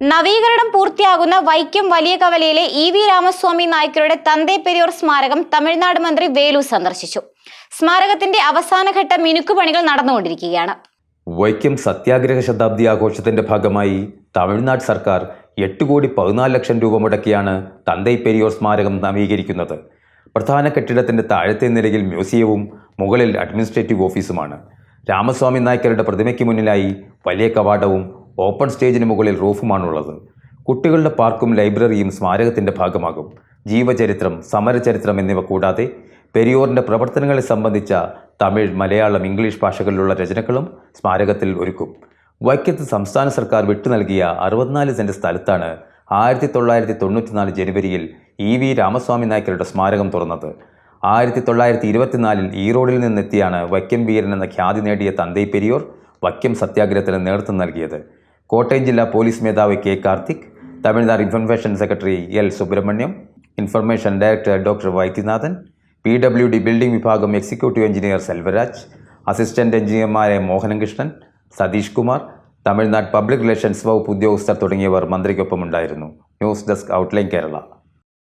നവീകരണം പൂർത്തിയാകുന്ന വൈക്കം വലിയ കവലയിലെ ഇ വി രാമസ്വാമി നായ്ക്കരുടെ തന്തേ പെരിയോർ സ്മാരകം തമിഴ്നാട് മന്ത്രി വേലു സന്ദർശിച്ചു. സ്മാരകത്തിന്റെ അവസാനഘട്ട മിനുക്കുപണികൾ നടന്നുകൊണ്ടിരിക്കുകയാണ്. വൈക്കം സത്യാഗ്രഹ ശതാബ്ദി ആഘോഷത്തിന്റെ ഭാഗമായി തമിഴ്നാട് സർക്കാർ എട്ട് കോടി പതിനാല് ലക്ഷം രൂപ മുടക്കിയാണ് തന്തൈ പെരിയോർ സ്മാരകം നവീകരിക്കുന്നത്. പ്രധാന കെട്ടിടത്തിന്റെ താഴത്തെ നിലയിൽ മ്യൂസിയവും മുകളിൽ അഡ്മിനിസ്ട്രേറ്റീവ് ഓഫീസുമാണ്. രാമസ്വാമി നായ്ക്കരുടെ പ്രതിമയ്ക്ക് മുന്നിലായി വലിയ കവാടവും ഓപ്പൺ സ്റ്റേജിന് മുകളിൽ റൂഫുമാണുള്ളത്. കുട്ടികളുടെ പാർക്കും ലൈബ്രറിയും സ്മാരകത്തിന്റെ ഭാഗമാകും. ജീവചരിത്രം സമരചരിത്രം എന്നിവ കൂടാതെ പെരിയോറിന്റെ പ്രവർത്തനങ്ങളെ സംബന്ധിച്ച തമിഴ് മലയാളം ഇംഗ്ലീഷ് ഭാഷകളിലുള്ള രചനകളും സ്മാരകത്തിൽ ഒരുക്കും. വൈക്കത്ത് സംസ്ഥാന സർക്കാർ വിട്ടു നൽകിയ അറുപത്തിനാല് സെന്റ് സ്ഥലത്താണ് ആയിരത്തി തൊള്ളായിരത്തി തൊണ്ണൂറ്റിനാല് ജനുവരിയിൽ ഇ വി രാമസ്വാമി നായ്ക്കരുടെ സ്മാരകം തുറന്നത്. ആയിരത്തി തൊള്ളായിരത്തി ഇരുപത്തിനാലിൽ ഈറോഡിൽ നിന്നെത്തിയാണ് വൈക്കം വീരൻ എന്ന ഖ്യാതി നേടിയ തന്തൈ പെരിയോർ വൈക്കം സത്യാഗ്രഹത്തിന് നേതൃത്വം നൽകിയത്. കോട്ടയം ജില്ലാ പോലീസ് മേധാവി K Karthik Tamil Nadu information secretary L Subramaniam information director doctor Vaidyanathan P W D building വിഭാഗം എക്സിക്യൂട്ടീവ് എഞ്ചിനീയർ സെൽവരാജ് അസിസ്റ്റന്റ് എഞ്ചിനീയർമാരെ മോഹനകൃഷ്ണൻ സതീഷ് കുമാർ തമിഴ്നാട് പബ്ലിക് റിലേഷൻസ് വകുപ്പ് ഉദ്യോഗസ്ഥർ തുടങ്ങിയവർ മന്ത്രിക്കൊപ്പമുണ്ടായിരുന്നു. News desk outline Kerala.